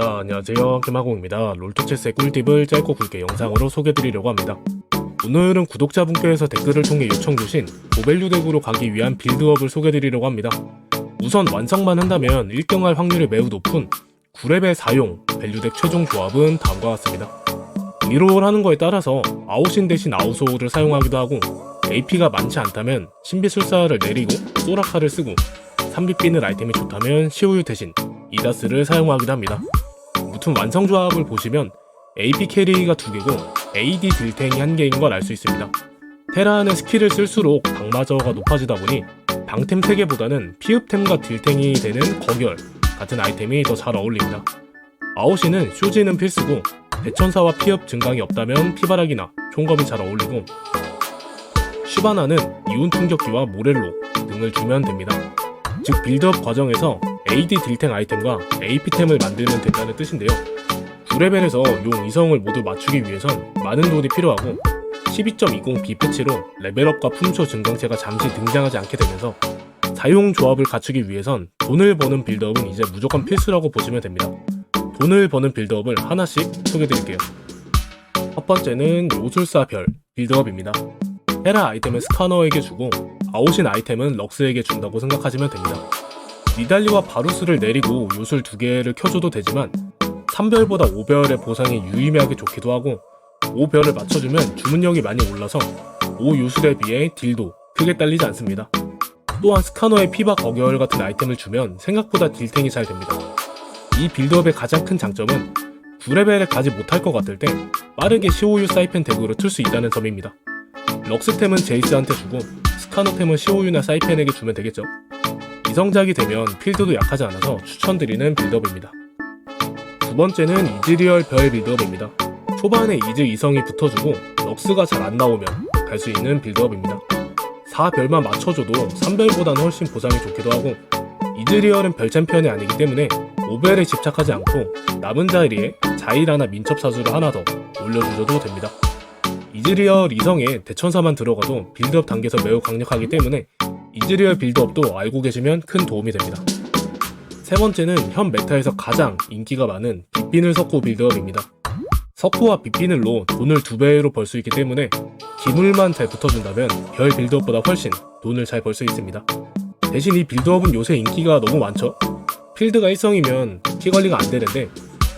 자, 안녕하세요. 김하공입니다. 롤토체스의 꿀팁을 짧고 굵게 영상으로 소개드리려고 합니다. 오늘은 구독자분께서 댓글을 통해 요청 주신 고밸류 덱으로 가기 위한 빌드업을 소개드리려고 합니다. 우선 완성만 한다면 1등할 확률이 매우 높은 9레벨 4용 밸류 덱 최종 조합은 다음과 같습니다. 리롤 하는 거에 따라서 아웃인 대신 아웃소를 사용하기도 하고 AP가 많지 않다면 신비술사를 내리고 소라카를 쓰고 3비 비는 아이템이 좋다면 시오유 대신 이다스를 사용하기도 합니다. 무튼 완성 조합을 보시면 AP 캐리가 두 개고 AD 딜탱이 한 개인 걸 알 수 있습니다. 테라는 스킬을 쓸수록 방마저가 높아지다 보니 방템 3개보다는 피읍템과 딜탱이 되는 거결 같은 아이템이 더 잘 어울립니다. 아웃이는 쇼지는 필수고 대천사와 피읍 증강이 없다면 피바락이나 총검이 잘 어울리고 슈바나는 이온 충격기와 모렐로 등을 주면 됩니다. 즉 빌드업 과정에서 AD 딜탱 아이템과 AP템을 만들면 된다는 뜻인데요. 9레벨에서 용 이성을 모두 맞추기 위해선 많은 돈이 필요하고 12.20B 패치로 레벨업과 품초 증강체가 잠시 등장하지 않게 되면서 사용 조합을 갖추기 위해선 돈을 버는 빌드업은 이제 무조건 필수라고 보시면 됩니다. 돈을 버는 빌드업을 하나씩 소개드릴게요. 첫 번째는 요술사 별 빌드업입니다. 헤라 아이템은 스카너에게 주고 아웃인 아이템은 럭스에게 준다고 생각하시면 됩니다. 니달리와 바루스를 내리고 요술 두 개를 켜줘도 되지만 3별보다 5별의 보상이 유의미하게 좋기도 하고 5별을 맞춰주면 주문력이 많이 올라서 5요술에 비해 딜도 크게 딸리지 않습니다. 또한 스카너의 피바 거결 같은 아이템을 주면 생각보다 딜탱이 잘 됩니다. 이 빌드업의 가장 큰 장점은 9레벨에 가지 못할 것 같을 때 빠르게 15유 사이펜 덱으로 틀 수 있다는 점입니다. 럭스템은 제이스한테 주고 스카너템은 15유나 사이펜에게 주면 되겠죠. 이성작이 되면 필드도 약하지 않아서 추천드리는 빌드업입니다. 두 번째는 이즈리얼 별 빌드업입니다. 초반에 이즈 이성이 붙어주고 럭스가 잘 안 나오면 갈 수 있는 빌드업입니다. 4별만 맞춰줘도 3별보다는 훨씬 보상이 좋기도 하고 이즈리얼은 별 챔피언이 아니기 때문에 5별에 집착하지 않고 남은 자리에 자이라나 민첩 사수를 하나 더 올려주셔도 됩니다. 이즈리얼 이성에 대천사만 들어가도 빌드업 단계에서 매우 강력하기 때문에 이즈리얼 빌드업도 알고 계시면 큰 도움이 됩니다. 세 번째는 현 메타에서 가장 인기가 많은 빗비늘 석고 빌드업입니다. 석고와 빗비늘로 돈을 두 배로 벌 수 있기 때문에 기물만 잘 붙어준다면 별 빌드업보다 훨씬 돈을 잘 벌 수 있습니다. 대신 이 빌드업은 요새 인기가 너무 많죠? 필드가 1성이면 키 관리가 안 되는데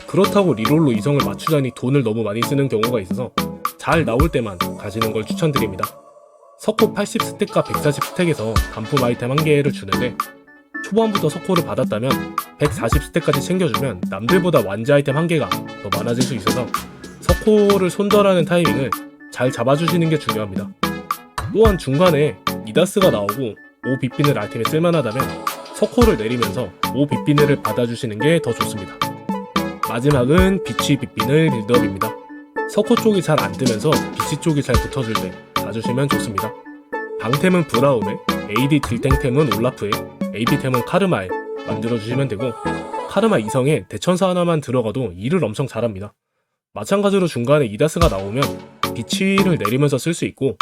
그렇다고 리롤로 이성을 맞추자니 돈을 너무 많이 쓰는 경우가 있어서 잘 나올 때만 가시는 걸 추천드립니다. 석호 80스택과 140스택에서 단품 아이템 한 개를 주는데 초반부터 석호를 받았다면 140스택까지 챙겨주면 남들보다 완제 아이템 한 개가 더 많아질 수 있어서 석호를 손절하는 타이밍을 잘 잡아주시는 게 중요합니다. 또한 중간에 니다스가 나오고 5 빗비늘 아이템이 쓸만하다면 석호를 내리면서 5 빗비늘을 받아주시는 게 더 좋습니다. 마지막은 비치 빗비늘 빌드업입니다. 석호 쪽이 잘 안 뜨면서 비치 쪽이 잘 붙어줄 때 봐주시면 좋습니다. 방템은 브라움에, AD 딜탱템은 올라프에, AP템은 카르마에 만들어주시면 되고 카르마 이성에 대천사 하나만 들어가도 일을 엄청 잘합니다. 마찬가지로 중간에 이다스가 나오면 비치를 내리면서 쓸 수 있고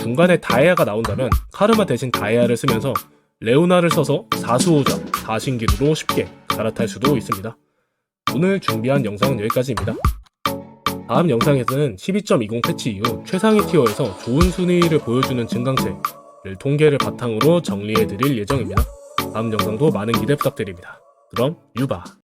중간에 다이아가 나온다면 카르마 대신 다이아를 쓰면서 레오나를 써서 4수호자 4신기루로 쉽게 갈아탈 수도 있습니다. 오늘 준비한 영상은 여기까지입니다. 다음 영상에서는 12.20 패치 이후 최상위 티어에서 좋은 순위를 보여주는 증강체를 통계를 바탕으로 정리해드릴 예정입니다. 다음 영상도 많은 기대 부탁드립니다. 그럼 유바